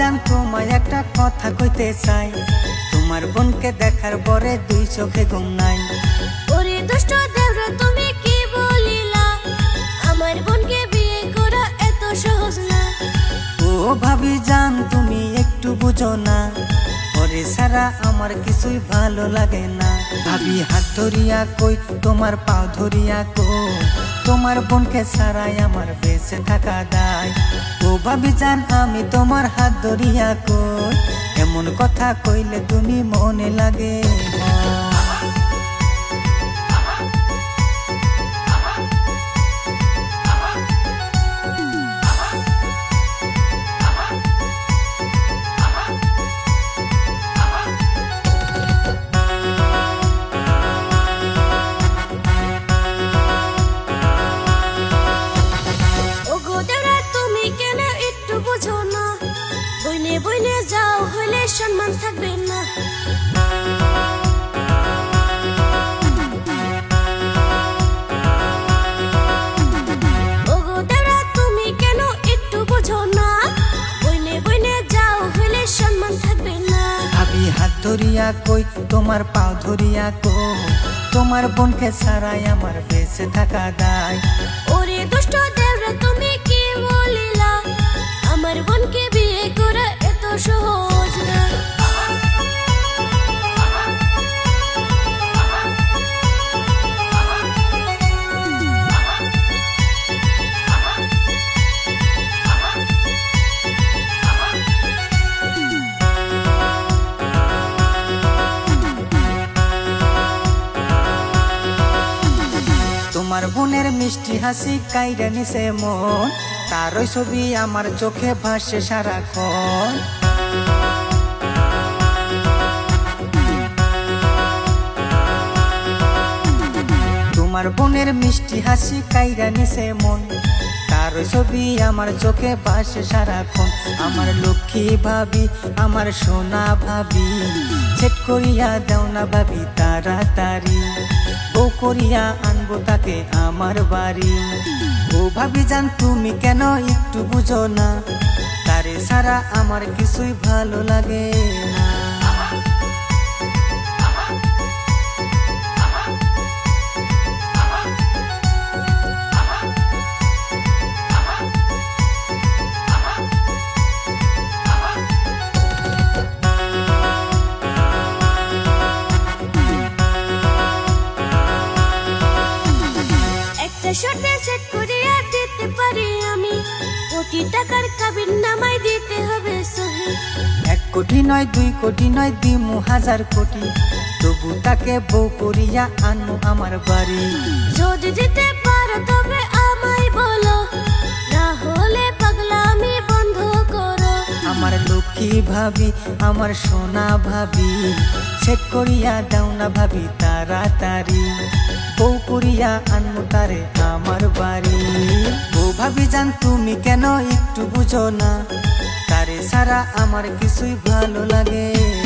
জান তোমায় একটা কথা কইতে চাই। তোমার বোনকে দেখার পরে দুই চোখে ঘুম নাই। ওরে দুষ্ট দেবরা তুমি কি বলিলা? আমার বোনকে বিয়ে করা এত সহজ না। ও ভাবি জান তুমি একটু বুঝো না। ওরে সারা আমার কিছুই ভালো লাগে না। ভাবি হাত ধরিয়া কই তোমার পা ধরিয়া কই? তোমার বোনকে সারাই আমার বেঁচে থাকা দায়। ও ভাবি জান, আমি তোমার হাত ধরিয়া কই? এমন কথা কইলে তুমি মনে লাগে? বইনে যাও হইলে সম্মান থাকবে না। হাত ধরিয়া কই তোমার পাও ধরিয়া কই তোমার বোনকে সারাই আমার বেঁচে থাকা দায়। ওরে দুষ্ট দেবরা তুমি কি বলিলা? আমার বোনকে তোমার বোনের মিষ্টি হাসি কাইরা নিছে মন। তারই ছবি আমার চোখে ভাসে সারাক্ষণ। তোমার বোনের মিষ্টি হাসি কাইরা নিছে মন। তার ছবি আমার চোখে ভাসে সারাক্ষণ। আমার লক্ষ্মী ভাবি, আমার সোনা ভাবি। সেট করিয়া দেও না ভাবি, তাড়াতাড়ি। ও করিয়া আনব তাকে আমার বাড়ি। ও ভাবি জান, তুমি কেন একটু বুঝো না? তারে সারা আমার কিছুই ভালো লাগে না। একটা শর্টে সেট করিয়া দিতে পারি আমি। কোটি টাকার কাবিন নামাই দিতে হবে সহি। এক কোটি নয় দুই কোটি নয় দিমু হাজার কোটি। তবু তাকে বউ করিয়া আনু আমার বাড়ি। যদি দিতে পারো তবে আমায় বলো না হলে পাগলামি বন্ধ করো। আমার লক্ষ্মী ভাবি আমার সোনা ভাবি সেট করিয়া দাও না ভাবি তাড়াতাড়ি। বউ করিয়া আনু তারে আমার বাড়ি। বউ ভাবি যান তুমি কেন একটু বুঝো না? তারে সারা আমার কিছুই ভালো লাগে।